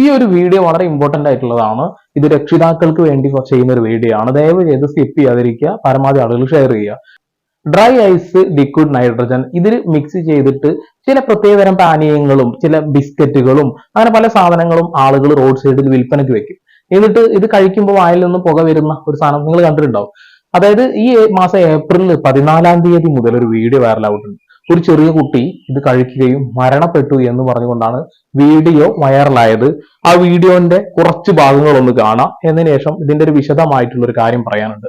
ഈ ഒരു വീഡിയോ വളരെ ഇമ്പോർട്ടന്റ് ആയിട്ടുള്ളതാണ്. ഇത് രക്ഷിതാക്കൾക്ക് വേണ്ടി ചെയ്യുന്ന ഒരു വീഡിയോ ആണ്. ദയവ് ചെയ്ത് സ്കിപ്പ് ചെയ്യാതിരിക്കുക. പരമാവധി ആളുകൾ ഷെയർ ചെയ്യുക. ഡ്രൈ ഐസ് ലിക്വിഡ് നൈട്രജൻ ഇതിൽ മിക്സ് ചെയ്തിട്ട് ചില പ്രത്യേകതരം പാനീയങ്ങളും ചില ബിസ്ക്കറ്റുകളും അങ്ങനെ പല സാധനങ്ങളും ആളുകൾ റോഡ് സൈഡിൽ വിൽപ്പനയ്ക്ക് വെക്കും. എന്നിട്ട് ഇത് കഴിക്കുമ്പോൾ വായിൽ നിന്ന് പുക വരുന്ന ഒരു സാധനം നിങ്ങൾ കണ്ടിട്ടുണ്ടാവും. അതായത് ഈ മാസം ഏപ്രിൽ പതിനാലാം തീയതി മുതൽ ഒരു വീഡിയോ വൈറലാവുന്നുണ്ട് ഒരു ചെറിയ കുട്ടി ഇത് കഴിക്കുകയും മരണപ്പെട്ടു എന്ന് പറഞ്ഞുകൊണ്ടാണ് വീഡിയോ വൈറലായത്. ആ വീഡിയോന്റെ കുറച്ച് ഭാഗങ്ങളൊന്ന് കാണാം. എന്നതിന് ശേഷം ഇതിന്റെ ഒരു വിശദമായിട്ടുള്ള ഒരു കാര്യം പറയാനുണ്ട്.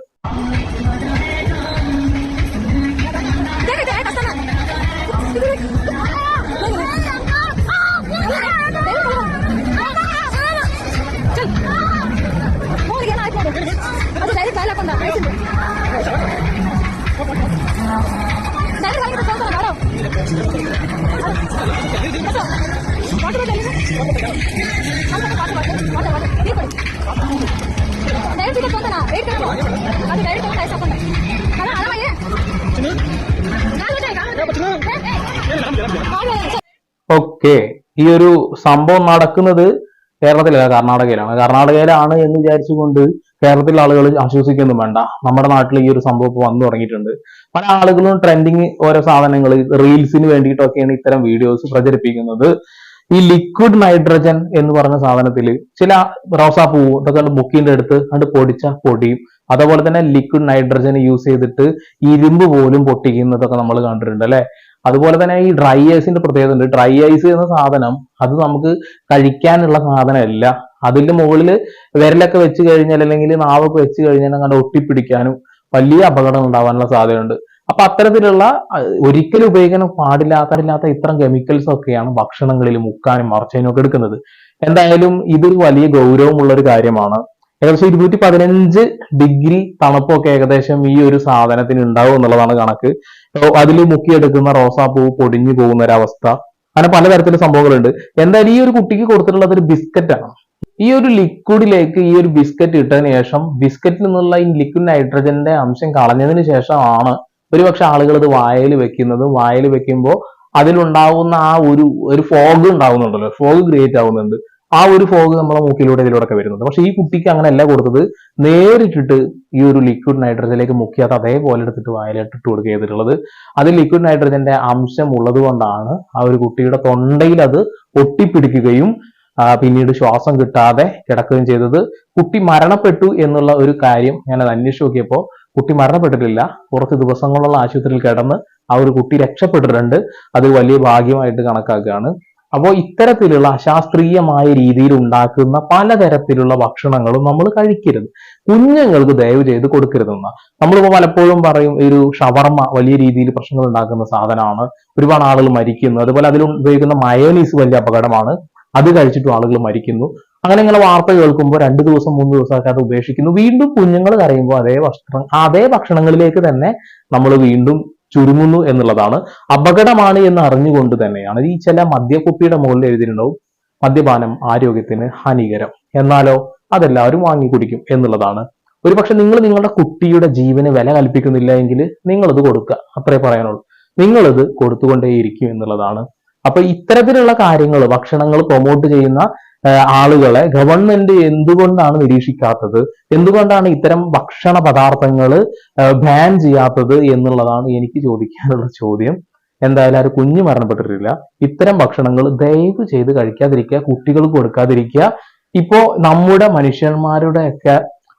ഓക്കെ. ഈ ഒരു സംഭവം നടക്കുന്നത് കേരളത്തിലല്ല കർണാടകയിലാണ്. കർണാടകയിലാണ് എന്ന് വിചാരിച്ചുകൊണ്ട് കേരളത്തിലെ ആളുകൾ ആശ്വസിക്കൊന്നും വേണ്ട. നമ്മുടെ നാട്ടിൽ ഈ ഒരു സംഭവം ഇപ്പൊ വന്നു തുടങ്ങിയിട്ടുണ്ട്. പല ആളുകളും ട്രെൻഡിങ് ഓരോ സാധനങ്ങൾ റീൽസിന് വേണ്ടിയിട്ടൊക്കെയാണ് ഇത്തരം വീഡിയോസ് പ്രചരിപ്പിക്കുന്നത്. ഈ ലിക്വിഡ് നൈട്രജൻ എന്ന് പറഞ്ഞ സാധനത്തിൽ ചില റോസാപ്പൂവ് ഇതൊക്കെ മുക്കിന്റെ അടുത്ത് കണ്ട് പൊടിച്ച പൊടിയും അതുപോലെ തന്നെ ലിക്വിഡ് നൈട്രജൻ യൂസ് ചെയ്തിട്ട് ഇരുമ്പ് പോലും പൊട്ടിക്കുന്നതൊക്കെ നമ്മൾ കണ്ടിട്ടുണ്ട് അല്ലെ? അതുപോലെ തന്നെ ഈ ഡ്രൈ ഐസിന്റെ പ്രത്യേകത ഉണ്ട്. ഡ്രൈ ഐസ് എന്ന സാധനം അത് നമുക്ക് കഴിക്കാനുള്ള സാധനമല്ല. അതിന്റെ മുകളിൽ വിരലൊക്കെ വെച്ച് കഴിഞ്ഞാൽ അല്ലെങ്കിൽ നാവൊക്കെ വെച്ച് കഴിഞ്ഞാൽ അങ്ങനെ ഒട്ടിപ്പിടിക്കാനും വലിയ അപകടം ഉണ്ടാവാനുള്ള സാധ്യതയുണ്ട്. അപ്പൊ അത്തരത്തിലുള്ള ഒരിക്കലും ഉപയോഗിക്കാൻ പാടില്ലാത്ത ഇത്തരം കെമിക്കൽസ് ഒക്കെയാണ് ഭക്ഷണങ്ങളിൽ മുക്കാനും മറച്ചതിനും ഒക്കെ എടുക്കുന്നത്. എന്തായാലും ഇതൊരു വലിയ ഗൗരവമുള്ള ഒരു കാര്യമാണ്. ഏകദേശം ഇരുന്നൂറ്റി പതിനഞ്ച് ഡിഗ്രി തണുപ്പൊക്കെ ഏകദേശം ഈ ഒരു സാധനത്തിന് ഉണ്ടാവും എന്നുള്ളതാണ് കണക്ക്. അതിൽ മുക്കിയെടുക്കുന്ന റോസാപ്പൂ പൊടിഞ്ഞു പോകുന്ന ഒരു അവസ്ഥ അങ്ങനെ പലതരത്തിലുള്ള സംഭവങ്ങളുണ്ട്. എന്തായാലും ഈ ഒരു കുട്ടിക്ക് കൊടുത്തിട്ടുള്ളത് ഒരു ബിസ്ക്കറ്റാണ്. ഈ ഒരു ലിക്വിഡിലേക്ക് ഈ ഒരു ബിസ്ക്കറ്റ് ഇട്ടതിന് ശേഷം ബിസ്ക്കറ്റിൽ നിന്നുള്ള ഈ ലിക്വിഡ് നൈട്രജന്റെ അംശം കളഞ്ഞതിന് ശേഷമാണ് ഒരുപക്ഷെ ആളുകൾ ഇത് വായയിൽ വെക്കുന്നത്. വായയിൽ വെക്കുമ്പോൾ അതിലുണ്ടാവുന്ന ആ ഒരു ഒരു ഫോഗ് ഉണ്ടാവുന്നുണ്ടല്ലോ. ഫോഗ് ക്രിയേറ്റ് ആവുന്നുണ്ട്. ആ ഒരു ഫോഗ് നമ്മളെ മൂക്കിലൂടെ ഇതിലൂടെ ഒക്കെ വരുന്നുണ്ട്. പക്ഷെ ഈ കുട്ടിക്ക് അങ്ങനെയല്ല കൊടുത്തത്. നേരിട്ടിട്ട് ഈ ഒരു ലിക്വിഡ് നൈട്രജനിലേക്ക് മുക്കിയാത്ത അതേപോലെ എടുത്തിട്ട് വായിലിട്ട് ഇട്ട് കൊടുക്കുക ചെയ്തിട്ടുള്ളത്. അത് ലിക്വിഡ് നൈട്രജന്റെ അംശം ഉള്ളത് കൊണ്ടാണ് ആ ഒരു കുട്ടിയുടെ തൊണ്ടയിൽ അത് ഒട്ടിപ്പിടിക്കുകയും പിന്നീട് ശ്വാസം കിട്ടാതെ കിടക്കുകയും ചെയ്തത്. കുട്ടി മരണപ്പെട്ടു എന്നുള്ള ഒരു കാര്യം ഞാൻ അത് അന്വേഷിച്ച് നോക്കിയപ്പോൾ കുട്ടി മരണപ്പെട്ടിട്ടില്ല. കുറച്ച് ദിവസങ്ങളുള്ള ആശുപത്രിയിൽ കിടന്ന് ആ ഒരു കുട്ടി രക്ഷപ്പെട്ടിട്ടുണ്ട്. അത് വലിയ ഭാഗ്യമായിട്ട് കണക്കാക്കുകയാണ്. അപ്പോൾ ഇത്തരത്തിലുള്ള അശാസ്ത്രീയമായ രീതിയിൽ ഉണ്ടാക്കുന്ന പലതരത്തിലുള്ള ഭക്ഷണങ്ങളും നമ്മൾ കഴിക്കരുത്. കുഞ്ഞുങ്ങൾക്ക് ദയവ് ചെയ്ത് കൊടുക്കരുതെന്ന. നമ്മളിപ്പോ പലപ്പോഴും പറയും ഒരു ഷവർമ വലിയ രീതിയിൽ പ്രശ്നങ്ങൾ ഉണ്ടാക്കുന്ന സാധനമാണ്. ഒരുപാട് ആളുകൾ മരിക്കുന്നു. അതുപോലെ അതിൽ ഉപയോഗിക്കുന്ന മയോനീസ് വലിയ അപകടമാണ്. അത് കഴിച്ചിട്ടും ആളുകൾ മരിക്കുന്നു. അങ്ങനെ ഇങ്ങനെ വാർത്ത കേൾക്കുമ്പോൾ രണ്ട് ദിവസം മൂന്ന് ദിവസമൊക്കെ അത് ഉപേക്ഷിക്കുന്നു. വീണ്ടും കുഞ്ഞുങ്ങൾ കരയുമ്പോൾ അതേ വസ്ത്രം അതേ ഭക്ഷണങ്ങളിലേക്ക് തന്നെ നമ്മൾ വീണ്ടും ചുരുങ്ങുന്നു എന്നുള്ളതാണ് അപകടമാണ് എന്ന് അറിഞ്ഞുകൊണ്ട് തന്നെയാണ്. ഈ ചില മദ്യക്കുപ്പിയുടെ മുകളിൽ എഴുതിയിട്ടുണ്ടാവും മദ്യപാനം ആരോഗ്യത്തിന് ഹാനികരം. എന്നാലോ അതെല്ലാവരും വാങ്ങി കുടിക്കും എന്നുള്ളതാണ്. ഒരുപക്ഷെ നിങ്ങൾ നിങ്ങളുടെ കുട്ടിയുടെ ജീവന് വില കൽപ്പിക്കുന്നില്ല എങ്കിൽ നിങ്ങളത് കൊടുക്കുക. അത്രേ പറയാനുള്ളൂ. നിങ്ങളത് കൊടുത്തുകൊണ്ടേയിരിക്കും എന്നുള്ളതാണ് അപ്പൊ ഇത്തരത്തിലുള്ള കാര്യങ്ങൾ ഭക്ഷണങ്ങൾ പ്രൊമോട്ട് ചെയ്യുന്ന ആളുകളെ ഗവൺമെന്റ് എന്തുകൊണ്ടാണ് നിരീക്ഷിക്കാത്തത്? എന്തുകൊണ്ടാണ് ഇത്തരം ഭക്ഷണ പദാർത്ഥങ്ങൾ ബാൻ ചെയ്യാത്തത് എന്നുള്ളതാണ് എനിക്ക് ചോദിക്കാനുള്ള ചോദ്യം. എന്തായാലും ആ ഒരു കുഞ്ഞ് മരണപ്പെട്ടിട്ടില്ല. ഇത്തരം ഭക്ഷണങ്ങൾ ദയവ് ചെയ്ത് കഴിക്കാതിരിക്കുക കുട്ടികൾക്ക് കൊടുക്കാതിരിക്കുക. ഇപ്പോ നമ്മുടെ മനുഷ്യന്മാരുടെ ഒക്കെ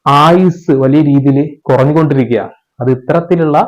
ആയുസ് വലിയ രീതിയിൽ കുറഞ്ഞുകൊണ്ടിരിക്കുക അത് ഇത്തരത്തിലുള്ള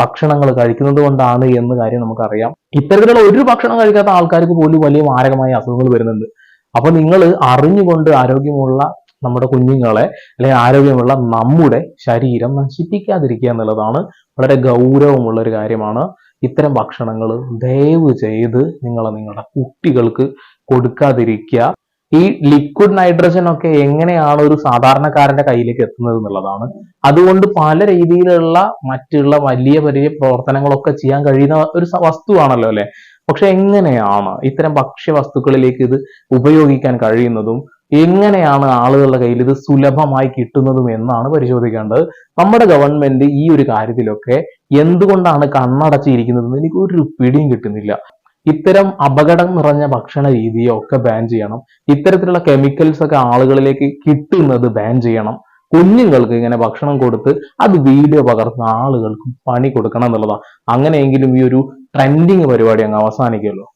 ഭക്ഷണങ്ങൾ കഴിക്കുന്നത് കൊണ്ടാണ് എന്ന കാര്യം നമുക്കറിയാം. ഇത്തരത്തിലുള്ള ഒരു ഭക്ഷണം കഴിക്കാത്ത ആൾക്കാർക്ക് പോലും വലിയ മാരകമായ അസുഖങ്ങൾ വരുന്നുണ്ട്. അപ്പൊ നിങ്ങൾ അറിഞ്ഞുകൊണ്ട് ആരോഗ്യമുള്ള നമ്മുടെ കുഞ്ഞുങ്ങളെ അല്ലെങ്കിൽ ആരോഗ്യമുള്ള നമ്മുടെ ശരീരം നശിപ്പിക്കാതിരിക്കുക എന്നുള്ളതാണ് വളരെ ഗൗരവമുള്ള ഒരു കാര്യമാണ്. ഇത്തരം ഭക്ഷണങ്ങൾ ദയവ് ചെയ്ത് നിങ്ങൾ നിങ്ങളുടെ കുട്ടികൾക്ക് കൊടുക്കാതിരിക്കുക. ഈ ലിക്വിഡ് നൈട്രജൻ ഒക്കെ എങ്ങനെയാണ് ഒരു സാധാരണക്കാരന്റെ കയ്യിലേക്ക് എത്തുന്നത് എന്നുള്ളതാണ്. അതുകൊണ്ട് പല രീതിയിലുള്ള മറ്റുള്ള വലിയ വലിയ പ്രവർത്തനങ്ങളൊക്കെ ചെയ്യാൻ കഴിയുന്ന ഒരു വസ്തുവാണല്ലോ അല്ലെ? പക്ഷെ എങ്ങനെയാണ് ഇത്തരം ഭക്ഷ്യവസ്തുക്കളിലേക്ക് ഇത് ഉപയോഗിക്കാൻ കഴിയുന്നതും എങ്ങനെയാണ് ആളുകളുടെ കയ്യിൽ ഇത് സുലഭമായി കിട്ടുന്നതും എന്നാണ് പരിശോധിക്കേണ്ടത്. നമ്മുടെ ഗവൺമെന്റ് ഈ ഒരു കാര്യത്തിലൊക്കെ എന്തുകൊണ്ടാണ് കണ്ണടച്ചിരിക്കുന്നതെന്ന് എനിക്ക് ഒരു പിടിയും കിട്ടുന്നില്ല. ഇത്തരം അപകടം നിറഞ്ഞ ഭക്ഷണ രീതിയോ ഒക്കെ ബാൻ ചെയ്യണം. ഇത്തരത്തിലുള്ള കെമിക്കൽസ് ഒക്കെ ആളുകളിലേക്ക് കിട്ടുന്നത് ബാൻ ചെയ്യണം. കുഞ്ഞുങ്ങൾക്ക് ഇങ്ങനെ ഭക്ഷണം കൊടുത്ത് അത് വീഡിയോ പകർത്തുന്ന ആളുകൾക്ക് പണി കൊടുക്കണം എന്നുള്ളതാണ് അങ്ങനെയെങ്കിലും ഈ ഒരു ട്രെൻഡിങ് പരിപാടി അങ്ങ് അവസാനിക്കുമല്ലോ.